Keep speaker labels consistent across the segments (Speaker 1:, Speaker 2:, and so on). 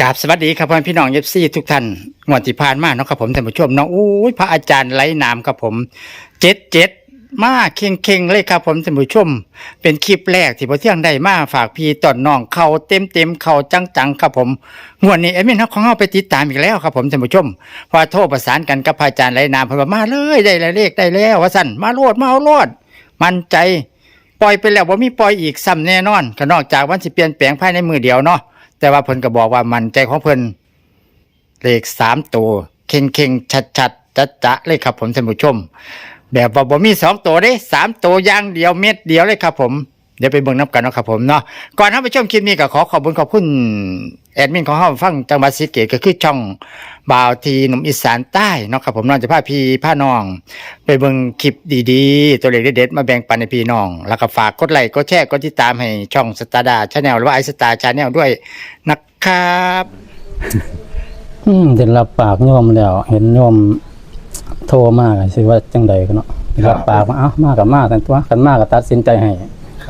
Speaker 1: กราบสวัสดีครับพ่อพี่น้องเอฟซีทุกท่านงวดที่ผ่านมาเนาะครับผมท่านผู้ชมเนาะอู้ยพระอาจารย์ไร้นามครับผมเจ็ดเจ็ดมาเข่งเข่งเลยครับผมท่านผู้ชม เป็นคลิปแรกที่พอเที่ยงได้มาฝากพี่ตอนน้องเขาเต็มเต็มเขาจังจังครับผมงวดนี้เอ็มเอ็นของเราไปติดตามอีกแล้วครับผมท่านผู้ชมพอโทรประสานกันกับพระอาจารย์ไร้นามพิ่นว่ามาเลยได้เลขได้แล้วว่าสั่นมาโลดมาเอาโลดมั่นใจปล่อยไปแล้วว่ามีปล่อยอีกซ้ำแน่นอนก็นอกจากวันสิเปลี่ยนแปลงภายในมือเดียวเนาะ แต่ว่าเพิ่นก็บอกว่ามันใจของเพิ่นเลขสามตัวเข่งเข่งชัดชัดจัดจะเลยครับผมท่านผู้ชม แบบว่าบ่มีสองตัวเด้สามตัวอย่างเดียวเม็ดเดียวเลยครับผม เดี๋ยวไปเบิ่งน้ำกันเนาะครับผมเนาะก่อนท่านผู้ชมคลิปนี้ก็ขอขอบคุณขอบคุณแอดมินของเฮาฟังจังหวัดศรีสะเกษก็คือช่องบ่าวทีหนุ่มอีสานใต้เนาะครับผมเนอนจะพาพี่พาน้อง ไปเบิ่งคลิปดีๆ ตัวเลขเด็ดๆมาแบ่งปันในพี่น้อง แล้วก็ฝากกดไลค์กดแชร์กดติดตามให้ช่องสตาร์ดาชาแนลหรือว่าไอสตาร์ชาแนลด้วยนะครับ
Speaker 2: อืมเห็นรับปากโยมแล้ว เห็นโยมโทรมาก็สิว่าจังใดกันเนาะ
Speaker 3: รับ
Speaker 2: ปากว่าเอ้ามากกับมากันตัวกันมาก็ตัดสินใจให้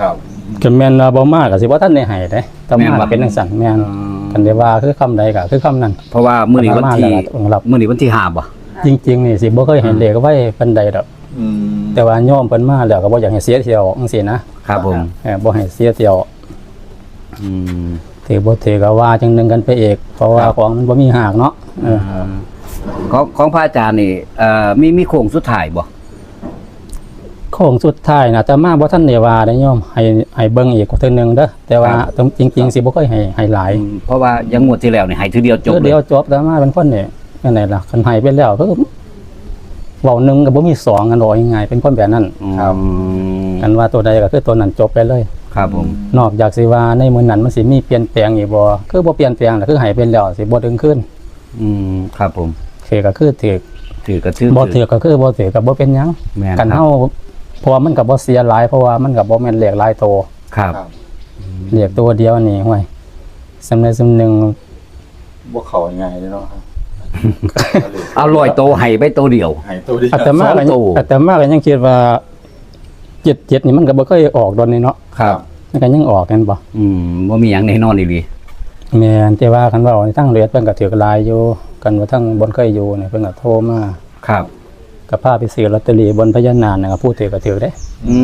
Speaker 3: ครับ
Speaker 2: กันแม่นว่าบ่มาก็สิว่าท่านได้ให้เด้แต่
Speaker 4: แม่น
Speaker 2: มา
Speaker 4: บ่
Speaker 2: ก็เป็นจังซั่นแม่น
Speaker 4: อืม
Speaker 2: กันได้ว่าคือคำใดก็คือคำนั้น
Speaker 4: เพราะว่ามื้อนี้วันที่
Speaker 2: มาแล้วก็ต้องรับ
Speaker 4: มื้อนี้วันที่ห้าบ่
Speaker 2: จริง ๆ นี่สิบ่เคยเห็นเลขไว้ปานใดดอก
Speaker 3: อืม
Speaker 2: แต่ว่าโยมเพิ่นมาแล้วก็บ่อยากให้เสียเที่ยวจังซี่นะครับ
Speaker 4: ผม
Speaker 2: เออบ่ให้เสียเที่ยว
Speaker 4: อืม
Speaker 2: ถือบ่ถือก็ว่าจังนึงกันไปเอกเพราะว่า
Speaker 4: ครับ
Speaker 2: ของมันบ่มีหากเนาะเออ
Speaker 4: ของของพระอาจารย์นี่เอ่อมีมีโค้งสุดท้ายบ่
Speaker 2: โค้งสุดท้ายนะแต่มาบ่ทันได้ว่าได้โยมให้ให้เบิ่งอีกเทื่อนึงเด้อแต่ว่าต้องจริงๆสิบ่ค่อยให้ให้หลาย
Speaker 4: อืมเพราะว่ายังงวดที่แล้วนี่ให้ทีเดียวจบ
Speaker 2: เออ
Speaker 4: เล
Speaker 2: เดี๋
Speaker 4: ย
Speaker 2: ยวจบแต่มาเป็นคนนี่จังไดล่ะคันให้ไปแล้วก็เว้าหนึงก็บ่มีสองกันดอกยังไงเป็นคนแบบนั้น
Speaker 4: อืม
Speaker 2: กันว่าตัวใดก็คือตัวนั้นจบไปเลย
Speaker 4: ครับผม
Speaker 2: นอกจากสิว่าในมื้อนั้นมันสิมีเปลี่ยนแปลงอีกบ่คือบ่เปลี่ยนแปลงล่ะคือให้เป็นแล้วสิบ่ดึงขึ้น
Speaker 4: อืมครับผม
Speaker 2: คือก็คือถือ
Speaker 4: ถือกระชื่อ
Speaker 2: บ่ถือก็คือบ่ถือก็บ่เป็นหยัง
Speaker 4: แม่น
Speaker 2: กัน
Speaker 4: ครับ
Speaker 2: เฮา เพราะว่ามันก็บ่เสียหลายเพราะว่ามันก็บ่แม่นเลขหลายโต
Speaker 4: ครับ
Speaker 3: ครับ
Speaker 2: เรียกตัวเดียวนี่ห่วยสำเร็จสำหนึ่ง
Speaker 3: บวกเขายังไงเนาะครับ
Speaker 4: เอาลอยโตให้ไปโตเดียว
Speaker 3: หายตัวเดียว
Speaker 2: อาตมาก็
Speaker 4: สองตัว
Speaker 2: อาตมาก็ยังคิดว่าเจ็ดเจ็ดนี่มันก็บ่เคยออกโดนนี่เนาะ
Speaker 4: ครับ
Speaker 2: มันก็ยังออกกันบ่
Speaker 4: อืมบ่มีหยังแน่นอนอีหลี
Speaker 2: แม่นแต่ว่าคันว่าทั้งเรียดเพิ่นก็ถือกลายอยู่กันว่าทั้งบนเคยอยู่เนี่ยเพิ่นก็โทรมา
Speaker 4: ครับ
Speaker 2: ก็พาไปซื้อลอตเตอรี่บนพญานาคน่ะก็ผู้ถือก็ถือเด้
Speaker 4: อื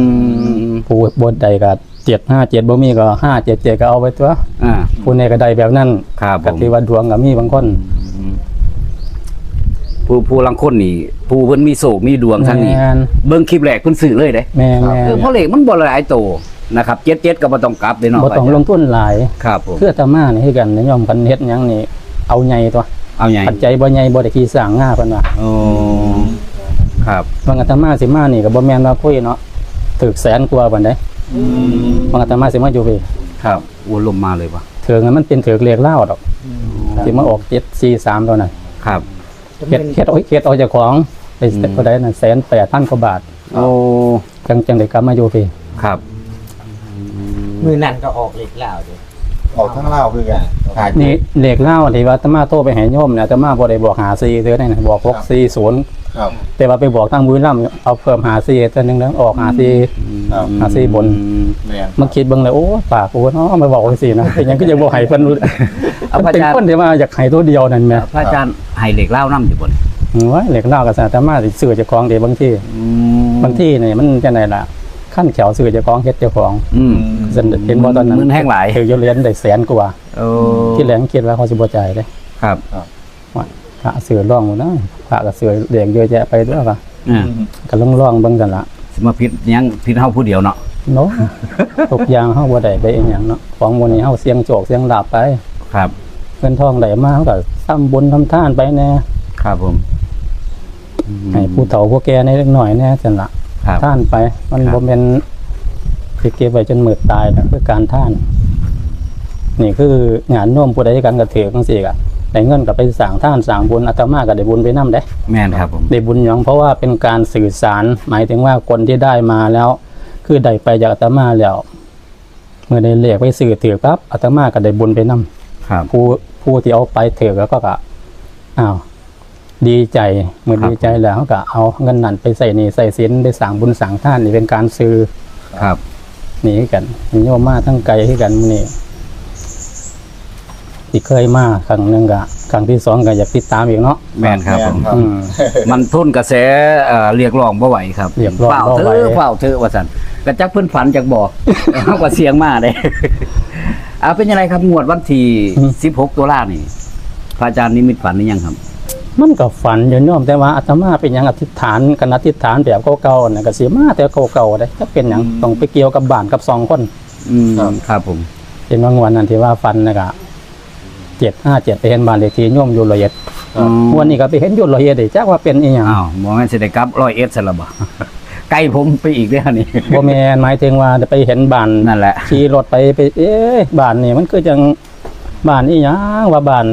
Speaker 4: ม
Speaker 2: ผู้บนใดก็757บ่มีก็577ก็เอาไปตัว
Speaker 4: อ่า
Speaker 2: ผู้ใดก็ได้แบบนั้น
Speaker 4: ครับผ
Speaker 2: ก็
Speaker 4: ม
Speaker 2: ถือว่าดวงก็มีบางคน
Speaker 4: ผู้ผู้ลังคนนี่ผู้เพิ่นมีโศกมีดวงทางนี้
Speaker 2: แม่น
Speaker 4: เบิ่งคลิปแรกเพิ่นซื้อเลยเด้
Speaker 2: แม่นแม่
Speaker 4: เออนเพราะเลขมันบ่หลายโตนะครับเจ็ดเจ็ดก็บ่ต้องกลับเด้เนาะ
Speaker 2: บ่ต้องลงทุนหลาย
Speaker 4: ครับผม
Speaker 2: เพื่ออาตมานี่คือกันนิยมกันเฮ็ดหยังนี่เอาใหญ่ตัว
Speaker 4: เอาใหญ่
Speaker 2: ปัจจัยบ่ใหญ่บ่ได้ขี้สร้างง่าเพิ่นว่า
Speaker 4: โอ้ ครับ
Speaker 2: บางอาตมาสิมานี่ก็บ่แม่นว่าคุยเนาะถึกแสนกว่าปานใดบางอาตมาสิมาอยู่พี่
Speaker 4: ครับโอ้ลมมาเลยว่ะ
Speaker 2: ถึงนั้นมันเป็นถึกเลขลาวดอกสิมาออก743ตัวนั้น
Speaker 4: ครับ
Speaker 2: เฮ็ดเฮ็ดเอาเฮ็ดเอาเจ้าของไป
Speaker 4: อืม
Speaker 2: เท่าใดนั่นแสนแปดพันกว่าบาท
Speaker 4: โอ้
Speaker 2: จังจังได้กลับมาอยู่พี่
Speaker 4: ครับ
Speaker 5: มือนั่นก็ออกเหล็กแล้วดิ
Speaker 3: ออกทั้งเล่าคือกันหาย
Speaker 2: นี่เลขลาวที่ว่าอาตมาโทรไปให้โยมเนี่ยอาตมาบ่ได้บอกหา4เทื่อได้นะบอก640
Speaker 3: ครับ
Speaker 2: แต่ว่าไปบอกทางบุรีรัมย์เอาเพิ่มหา4เทื่อนึงแล้วออกหา4
Speaker 3: ครับ
Speaker 2: หาสี่บน
Speaker 3: แม่น
Speaker 2: มันคิดเบิ่งเลยโอ้ปากโอ้เนาะมาบอกจังซี่นะเป็นหยังก็ยังบ่ให้เพิ่นรู้
Speaker 4: เอาพ
Speaker 2: มัน
Speaker 4: ระ
Speaker 2: เป็น
Speaker 4: อาจารย์
Speaker 2: คนที่ว่าอยากให้ตัวเดียวนั่นแหม
Speaker 4: พระอาจารย์ให้เหล็กเล่านํอยู่บน
Speaker 2: โอ้ยเหล็กเล่ากับสาธารณะสิซื้อเจ้าของเด้บางทีบางทีนี่มันจังไดล่ะขั้นแขวซื้อเจ้าของเฮ็ดเจ้าของ
Speaker 4: อืม
Speaker 2: เส้นเห็นบ่ตอนนั้น
Speaker 4: มันแห้งหลาย
Speaker 2: ถืออยู่เหรียญได้แสนกว่า
Speaker 4: โอ้
Speaker 2: ที่แหลงคิดว่าเขาสิบ่จ่ายเด้
Speaker 4: ครับ
Speaker 2: พระซื้อร่องหมดนะพระก็ซื้อเหรียญเยอะแยะไปด้วยว่า
Speaker 4: อ่า
Speaker 2: ก็ลองร่องเบิ่งกันล่ะ
Speaker 4: สิมาพิษยังพิษเฮาผู้เดียวเนาะ
Speaker 2: เนาะทุกอย่างเฮาบ่ได้ไปอีหยังเนาะของหมื้นี้เฮาเสี่ยงโชคเสี่ยงลาภไป
Speaker 4: ครับ
Speaker 2: เงินทองได้มาเขาก็ทำบุญทำทานไปแน่
Speaker 4: ครับผม
Speaker 2: ให้ผู้เฒ่าผู้แก่ในเล็กน้อยแน่จังละ
Speaker 4: ครับ
Speaker 2: ท่านไป มัน
Speaker 4: ครับ
Speaker 2: บ่แม่นสิเก็บไว้จนมืดตายนะคือการท่าน นี่คืองานโน้มผู้ใดกันก็ถือจังซี่ก็ ได้เงินก็ไปสร้างท่านสร้างบุญอาตมาก็ได้บุญไปนํเด้
Speaker 4: แม่นครับผม
Speaker 2: ได้บุญหยังเพราะว่าเป็นการสื่อสาร หมายถึงว่าคนที่ได้มาแล้ว คือได้ไปจากอาตมาแล้ว เมื่อได้เลขไปสื่อถือปั๊บอาตมาก็ได้บุญไปนํ
Speaker 4: ครับ
Speaker 2: ผู้ผู้ที่เอาไปถือแล้วก็ก็อ้าวดีใจเมื่อ
Speaker 4: ครับ
Speaker 2: ดีใจแล้วก็เอาเงินนั้นไปใส่นี่ใส่สินไปสั่งบุญสั่งท่านนี่เป็นการซื้อ
Speaker 4: ครับ
Speaker 2: นี่คือกันโยมมาทั้งไกลให้กันมื้อนี่ ที่เคยมาครั้งหนึงก็ครั้งที่สองก็อยากติดตามอีกเนาะ
Speaker 4: แม่นครับผม
Speaker 2: อืม
Speaker 4: มันทุนกระแสเอ่อเรียกร้องบ่ไหวครับ
Speaker 2: เรียกร้อง
Speaker 4: เฝ้า
Speaker 2: บ่
Speaker 4: เถ
Speaker 2: ไหว
Speaker 4: อะเฝ้าเถอะว่าซั่นกระจักเพิ่นฝันจากบ่เฮาก็เสียงมาเด้อ่าเป็นยังไงครับงวดวันที่16ตุลานี่พระอาจารย์นิมิตฝันหรือยังครับ
Speaker 2: มันก็ฝันอยู่โยมแต่ว่าอาตมาเป็นหยังอธิษฐานกันอธิษฐานแบบเก่าๆน่ะก็สิมาแต่เก่าๆได้ถ้าเป็นหยังต้องไปเกี่ยวกับบ้านกับสองคน
Speaker 4: อืมครับผม
Speaker 2: เป็นบางวันนั้นที่ว่าฟันนะก็ เจ็ดห้าเจ็ดไปเห็นบ้านเลขที่โยมอยู่ละเอียด
Speaker 4: อืม
Speaker 2: วันนี้ก็ไปเห็นอยู่ละเอียดได้จักว่าเป็นอีหยัง
Speaker 4: อ้าวบ่แม่นสิได้กลับ100เอสซะละบ่ ใกล้ผมไปอีกเด้อนี่
Speaker 2: บ่แม่นหมายถึงว่าไปเห็นบ้าน
Speaker 4: นั่นแหละ
Speaker 2: ขี่รถไปไป เอ๊ะบ้านนี่มันคือจังบ้านอีหยังว่าบ้าน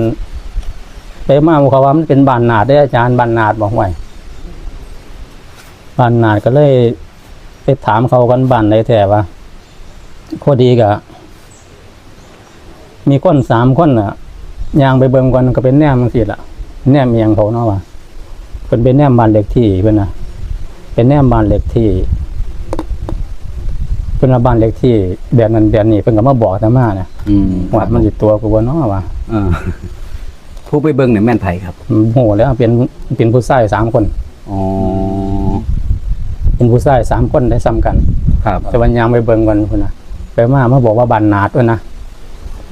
Speaker 2: ไปมาเขาว่ามันเป็นบ้านนาดได้ออาจารย์บ้านนาดบอกไว้บ้านนาดก็เลยไปถามเขากันบ้านไหนแท้ว่าพอดีก็มีคนสามคนน่ะ ยางไปเบิ่งกันก็เป็นแนมจังซี่ล่ะแนมเมียงเขาเนาะว่าเป็นเป็นแนมบ้านเล็กที่เพิ่นน่ะเป็นแนมบ้านเล็กที่เพิ่นว่าบ้านเล็กที่แบบนั้นแบบนี้เพิ่นก็มาบอกอาตมาเนี่ย
Speaker 4: อืม
Speaker 2: ว่ามันสิตัวกูบ่เนาะว่า
Speaker 4: เออผู้ไปเบิ่งเนี่ยแม่นไผครับ
Speaker 2: โหแล้วเป็นเป็นผู้ชายสามคน
Speaker 4: อ๋อ
Speaker 2: เป็นผู้ชายสามคนได้ซ้ำกัน
Speaker 4: ครับ
Speaker 2: แต่วันยางไปเบิ่งกันพุ่นน่ะไปมามาบอกว่าบ้านนาดด้วยนะ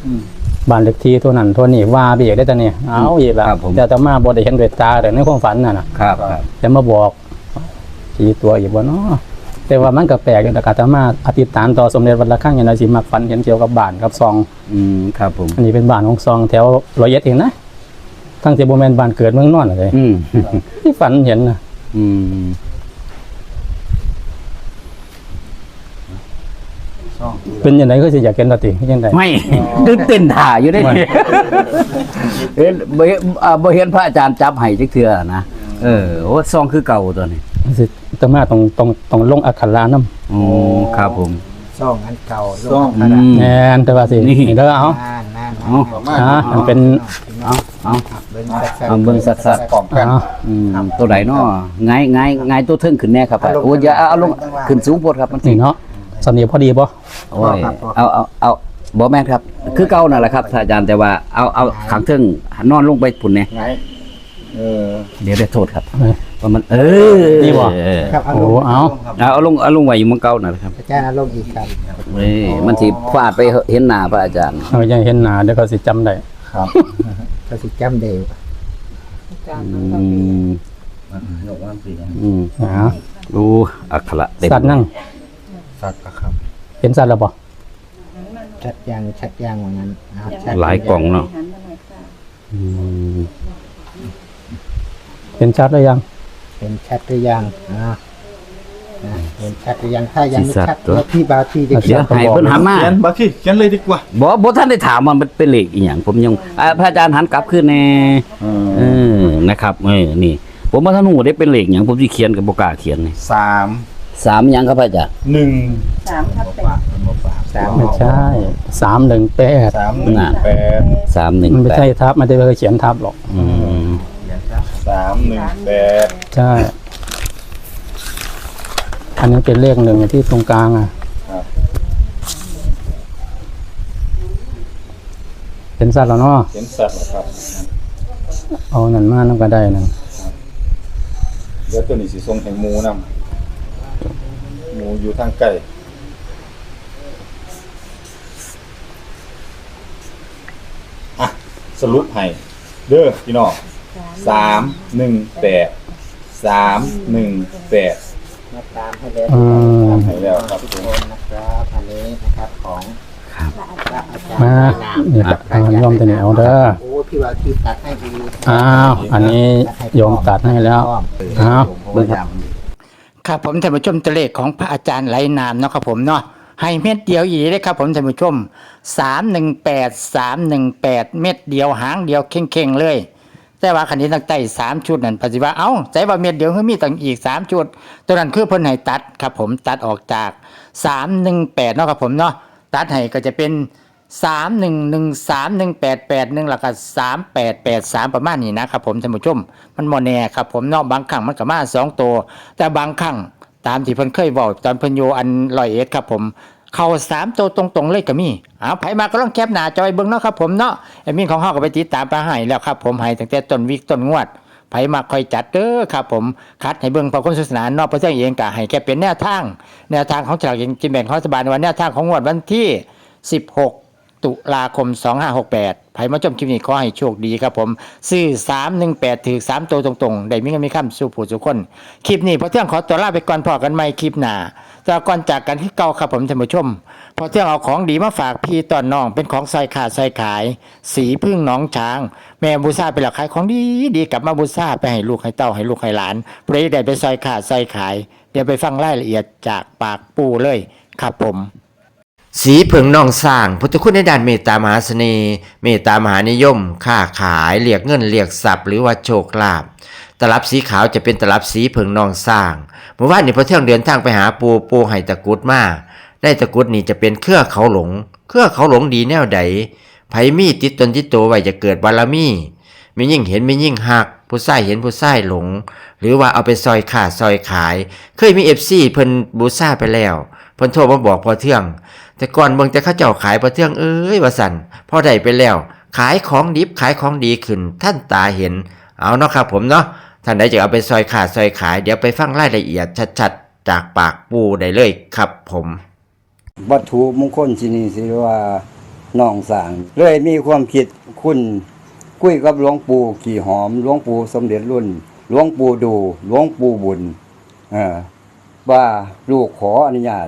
Speaker 3: อืม
Speaker 2: บ้านเล็กที่ตัวนั้นตัวนี้ว่าไปอีกได้อตะนี่เอาอีกละ
Speaker 4: ครับผม
Speaker 2: แต่อาตมาบ่ได้เห็นด้วยตาแต่ในความฝันน่ะนะครับ
Speaker 4: ครับ
Speaker 2: แต่มาบอกสีตัวอีกบ่เนาะแต่ว่ามันก็แปลกอยู่แต่อาตมาอธิษฐานต่อสมเด็จวัดละข้างอย่างไรสิมักฝันเห็นเกี่ยวกับบ้านกับซอง
Speaker 4: อืมครับผม
Speaker 2: อันนี้เป็นบ้านของซองแถวร้อยเอ็ดเองนะทั้งที่บ่แม่นบ้านเกิดเมืองนอนเลย
Speaker 4: อืม
Speaker 2: ที่ฝันเห็นนะ
Speaker 4: อืม
Speaker 3: ช่อง
Speaker 2: เป็นยังไงก็สิอยากเห็นตติยังไง
Speaker 4: ไม่ ตื่นเต้นถ่าอยู่ได้
Speaker 2: ไม่
Speaker 4: เห็นบ่เห็นอ่าบ่เห็นพระอาจารย์จับให้จักเทื่อนะเออโอ้ซองคือเก่าตัวนี้
Speaker 2: สิแตมาต้องต้องต้องลงอักขระนำ
Speaker 4: อ๋อครับผม
Speaker 5: ช่องอันเก่า
Speaker 3: ช่อง
Speaker 5: อัน
Speaker 4: อืม
Speaker 2: แม่นแต่ว่าสิ
Speaker 4: นี่
Speaker 2: นี่เด้อเอา
Speaker 5: นั่นนั่น
Speaker 4: เอา
Speaker 3: ประมาณ
Speaker 2: อ่ามันเป็น
Speaker 4: เอาเอา
Speaker 5: เบิ้งสัก
Speaker 4: เอาเบิ่งสัด
Speaker 3: กล่องกัน
Speaker 2: เอา
Speaker 4: อืมตัวใดเนาะไงไงไงตัวเทิงขึ้นแน่ครับโอ้ยอย่าเอาลงขึ้นสูงโพดครับมันสิ
Speaker 2: นี่เนาะ สำเนียงพอดีบ่
Speaker 4: โอ้ยเอาเอาเอาบ่แม่นครับ คือเก่านั่นแหละครับท่านอาจารย์แต่ว่าเอาเอาขังเทิงนอนลงไปพุ่นแน่
Speaker 3: ไงเออ
Speaker 4: เดี๋ยวได้โทษครับ
Speaker 2: เอ้ย
Speaker 4: ว่ามัน เออ
Speaker 2: นี่บ่
Speaker 4: เออ
Speaker 5: ครับเอา
Speaker 2: โอ้
Speaker 5: ลง
Speaker 2: เอา
Speaker 4: เอาเอาลงเอาลงไว้อยู่หมองเก่านั่นแหละครับ
Speaker 5: อาจารย์เอาลงอีกครับ
Speaker 4: เฮ้ยมันสิฟาดไปเห็นหน้าพระอาจารย์
Speaker 2: เอายังเห็นหน้าเดี๋ยวก็สิจำได้
Speaker 3: ครับ
Speaker 5: ก็สิจำเดียว
Speaker 4: อืม
Speaker 3: ยกว่างสี
Speaker 4: อืม
Speaker 2: นะ
Speaker 4: ดูอักขระเต็ม
Speaker 2: สัตว์นั่ง
Speaker 3: สักครับ
Speaker 2: เห็นสัตว์แล้วบ่
Speaker 5: ชัดยังชัดยังว่างั้นเอาชัด
Speaker 4: หลายกล่องเนาะอืม
Speaker 2: เห็นชัดหรือยัง
Speaker 5: เห็นชัดหรือยังอ่านะเห็นชัดหรือยังถ้ายังไม่ชัดแล้วพี่บาวที่จะ
Speaker 4: เดี๋ยวให้เพิ่นหามา
Speaker 3: เขียนบักขี้เขียนเลยดีกว่า
Speaker 4: บ่บ่ท่านได้ถามว่ามันเป็นเลขอีหยังผมยังอ่าพระอาจารย์หันกลับขึ้นแน่
Speaker 3: เอ
Speaker 4: เอ
Speaker 3: อ
Speaker 4: อนะครับเออนี่ ผมบ่ทันฮู้ได้เป็นเลขหยังผมสิเขียนก็บ่กล้าเขียนนี่
Speaker 3: สาม
Speaker 4: สามหยังครับพระอาจารย์
Speaker 3: หนึ่ง
Speaker 5: สาม
Speaker 2: ไม่ใช่สามหนึ่งแปด
Speaker 3: สามหนึ่งแปด
Speaker 2: มันไม่ใช่
Speaker 4: 318
Speaker 2: ทับมันจะไปเขียนทับหรอก
Speaker 4: อืม
Speaker 3: สามหนึ่งแปด
Speaker 2: ใช่ อันนี้เป็นเลขหนึ่งที่ตรงกลางอะ
Speaker 3: ครับ
Speaker 2: เห็นสัตว์แล้วเนาะ
Speaker 3: เขียนสัตว์เหรอครับ
Speaker 2: เอานั่นมานั่นก็ได้นั่น
Speaker 3: เดี๋ยวตัวนี้สิทรงแห่งหมูนำ หมูอยู่ทางไกลอะ สรุปให้เด้อพี่น้องสามหนึ่งแปดสามหนึ่งแปด
Speaker 5: มาตามให้เลย
Speaker 2: อืม
Speaker 3: ทำให้แล้วครับ
Speaker 5: ทุกคนนะครับอันนี้นะครับของพระอาจารย์
Speaker 2: มาเนี่ยเอายอมตัวนี้เอาเด้อ
Speaker 5: โอ้พี่บาวที่ตัดให้ดี
Speaker 2: อ้าว อันนี้โยมตัดให้แล้ว อ้าว
Speaker 5: เบิ้งครับ
Speaker 1: ครับผมท่านผู้ชมตัวเลขของพระอาจารย์ไหลนามเนาะครับผมเนาะให้เม็ดเดียวอีกเลยครับผมท่านผู้ชมสามหนึ่งแปดสามหนึ่งแปดเม็ดเดียวหางเดียวเข่งๆเลย แต่ว่าคันนี้ตั้งใต้สามชุดนั่นปฏิว่าเอ้าใจว่าเม็ดเดียวคือมีตั้งอีกสามชุด ตัวนั้นคือเพิ่นให้ตัดครับผมตัดออกจากสามหนึ่งแปดเนาะครับผมเนาะตัดให้ก็จะเป็น สามหนึ่งหนึ่งสามหนึ่งแปดแปดหนึ่งแล้วก็สามแปดแปดสามประมาณนี้นะครับผมท่านผู้ชมมันโมแน่ครับผมนาะบางครั้งมันก็มาสองตัว แต่บางครั้งตามที่เพิ่นเคยบอกตอนเพิ่นอยู่อันร้อยเอ็ดครับผมเข้าสามตัวตรงๆเลยก็มีเอาไผมาก็ต้องแคปหนาจอยเบิ่งเนาะครับผมเนาะแอดมินของเฮาก็ไปติดตามไปให้แล้วครับผมให้ตั้งแต่ต้นวิกต้นงวดไผมาคอยจัดเด้อครับผมคัดให้เบิ่งพอคนศาสนานอกประเทศเองก็ให้แค่เป็นแนวทาง แนวทางของฉลากกินแบ่งของรัฐบาลวันแนวทางของงวดวันที่ 16 ตุลาคม 2568ไผมาชมคลิปนี้ขอให้โชคดีครับผม ซื้อ 318 ถือ 3 ตัวตรงๆ ได้มีเงินมีค่ำสู่ผู้สุคน คลิปนี้พอเที่ยงขอตัวลาไปก่อนพอกันใหม่คลิปหน้าแต่ก่อนจากกันที่เก่าครับผมท่านผู้ชม พอเที่ยงเอาของดีมาฝากพี่ตอนน้องเป็นของใส่ขาดใส่ขาย สีพึ่งหน้องช้าง แม่บูซาไปหลักขายของดีดีกลับมาบูซาไปให้ลูกให้เต้าให้ลูกให้หลานเพื่อได้ไปใส่ขาดใส่ขาย เดี๋ยวไปฟังรายละเอียดจากปากปูเลยครับผม
Speaker 6: สีเผิงนองสร้างพุทธคุณในด้านเมตตามหาเสน่ห์เมตตามหานิยม ค้าขายเรียกเงินเรียกทรัพย์หรือว่าโชคลาภตลับสีขาวจะเป็นตลับสีเผิงนองสร้างเมื่อวานนี้พอเที่ยงเดินทางไปหาปูปูไห้ตะกุดมาได้ตะกุดนี่จะเป็นเครือเขาหลง เครือเขาหลงดีแนวใดไผมีติดตนติดตัวไว้จะเกิดบารมีมียิ่งเห็นมียิ่งหัก ผู้ใส่เห็นผู้ใส่หลง หรือว่าเอาไปซอยขาดซอยขาย เคยมีเอฟซีเพิ่นบูซ่าไปแล้วเพิ่นโทรมาบอกพอเที่ยง แต่ก่อนเบิ่งแต่เขาเจ้าขายพอเที่ยงเอ้ยว่าสันพอได้ไปแล้ว ขายของดิบขายของดีขึ้น ท่านตาเห็น เอาเนาะครับผมเนาะท่านใดจะเอาไปซอยขาดซอยขายเดี๋ยวไปฟังรายละเอียดชัดๆ จากปากปูได้เลยครับผม
Speaker 7: วัตถุมงคลที่นี่สิว่าน้องสางเลยมีความคิดคุณคุยกับหลวงปู่ขี่หอมหลวงปู่สมเด็จรุ่นหลวงปู่ดูหลวงปู่บุญเออว่าลูกขออนุญาต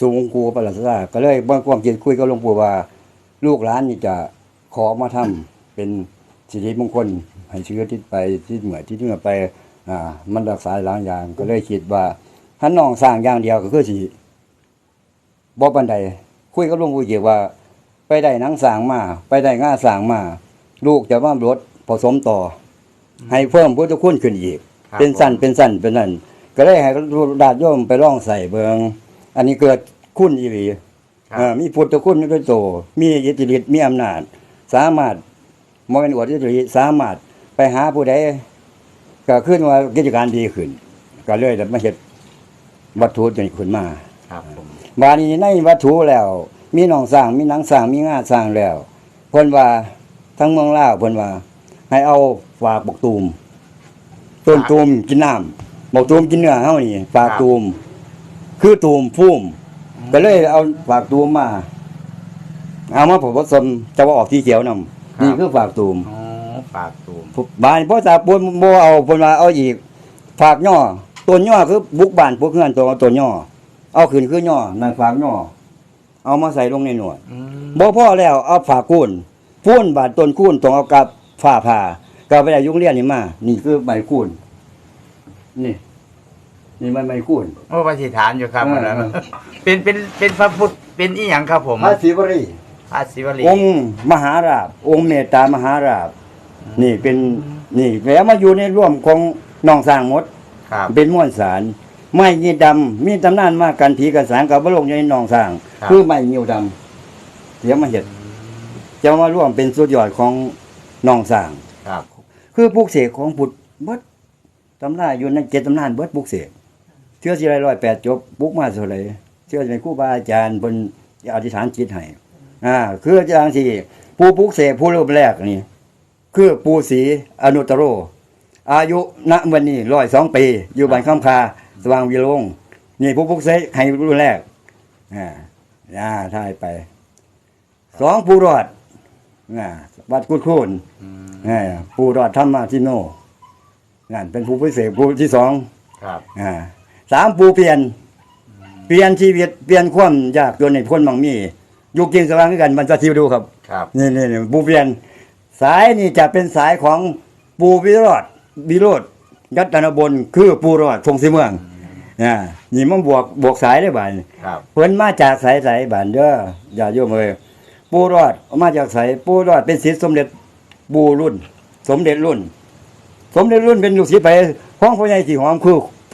Speaker 7: สูงกูประหลาดซาก็เลยบ่ความคิดคุยกับหลวงปู่ว่า ลูกหลานนี่จะขอมาทำเป็นสิริมงคลให้เชื้อที่ไปที่เหมือที่เหนือไปอ่ามันรักษาหลายอย่าง ก็เลยคิดว่าถ้าน้องสร้างอย่างเดียวก็คือสิบ่ปานใดคุยกับหลวงปู่เกี่ยวว่า ไปได้หนังสร้างมา ไปได้ง่าสร้างมา ลูกจะมาลดผสมต่ออให้เพิ่มพุทธคุณขึ้นอีก
Speaker 1: ครับ
Speaker 7: เป็นสั้นเป็นสั้นเป็นนั่นก็ได้ให้ดาดโยมไปล่องใส่เบิง อันนี้เกิดคุณอีหลี
Speaker 1: ครับ
Speaker 7: เอ่อมีพุทธคุณด้วยโต มีอิทธิฤทธิ์มีอำนาจ สามารถมองเป็นอวดอิทธิฤทธิ์สามารถไปหาผู้ใดก็ขึ้นว่ากิจการดีขึ้น ก็เลยได้มาเฮ็ดวัตถุตัวนี้ขึ้นมา
Speaker 1: ครับผม
Speaker 7: บานี้ในวัตถุแล้ว มีหนองสร้างมีหนังสร้างมีงาสร้างแล้วเพิ่นว่าทั้งเมืองลาวเพิ่นว่า ให้เอาฝากบกตูมต้นตูมกินน้ำบกตูมกินเนื้อเฮานี่ฝากตูม คือตูมพุ่มก็เลยเอาฝากตูมมา เอามาผสมจะว่าออกที่เขียวนำนี่คือฝากตูม
Speaker 1: อ๋อฝากตูม
Speaker 7: บ้านพ่อตาปนบ่เอาเพิ่นว่าเอาอีก ฝากย่อต้นย่อคือบุกบ้านพวกเฮือนตัวต้นย่อเอาขึ้นคือย่อนั่นฝากย่อเอามาใส่ลงในหนวดบ่พอแล้วเอาฝากคูนพูนบาดต้นคูนต้องเอากับฝ้าผ่าก็ไปได้ยุงเรียนนี่มา นี่คือใบคูนนี่ นี่มันใบคูน
Speaker 1: โอ้ปฏิฐานอยู่ครับ
Speaker 7: เออ
Speaker 1: อันนั้น
Speaker 7: เออ
Speaker 1: เป็นเป็นเป็นพระพุทธเป็นอีหยังครับผม
Speaker 7: พระศิวรี
Speaker 1: พระศิวลี
Speaker 7: องค์มหาราบ องค์เมตตามหาราบ นี่เป็นนี่แล้วมาอยู่ในร่วมของน้องสร้างหมด
Speaker 1: ครับ
Speaker 7: เป็นม้วนสารไม้ยีดำมีตำนานมากกันผีกันสางกับบลงอยู่ในหนองสร้าง
Speaker 1: ครับ
Speaker 7: คือไม้ยิวดำเสียมาเห็ดจะมาร่วมเป็นสุดยอดของหนองสร้าง
Speaker 1: ครับ
Speaker 7: คือปลูกเสกของบุตรเบิดตำนานอยู่ในเจ็ดตำนานเบิดปลูกเสก เชื่อสิไรร้อยแปดจบปลูกมาเท่าไหรเชื่อสิเป็นครูบาอาจารย์บนอธิษฐานจิตให้อ่าคืออาจารย์ที่ผู้ปลูกเสกผู้รูปแรกนี่ คือปูศรีอนุตตโร อายุณวันนี้ร้อยสองปี อยู่บ้านข้ามคาสว่างวิโรงนี่ผู้ปลุกเสกให้รุ่นแรกอ่าอ่าทายไปสองผู้รอดอ่าวัดกุดคูนอ่าผู้รอดธรรมาทิโนนั่นเป็นผู้พิเศษผู้ที่สอง
Speaker 1: ครับ
Speaker 7: อ่า สามปูเปลี่ยน เปลี่ยนชีวิตเปลี่ยนความยากจนในพ้นมังมีอยู่กินสว่างกันมันจะทิวดูครับ
Speaker 1: ครับ
Speaker 7: นี่นี่ปูเปลี่ยน สายนี่จะเป็นสายของปูวิโรดวิโรดยัตนบนคือปูรอดทงสีเมืองนะนี่มันบวกบวกสายได้บาน
Speaker 3: ครับ
Speaker 7: เพิ่นมาจากสายสายบานเด้ออย่าโยมเลยปูรอดมาจากสายปูรอดเป็นศิษย์สมเด็จปูรุ่น สมเด็จรุ่น สมเด็จรุ่นเป็นลูกศิษย์ไปของพ่อใหญ่สีหอมคือ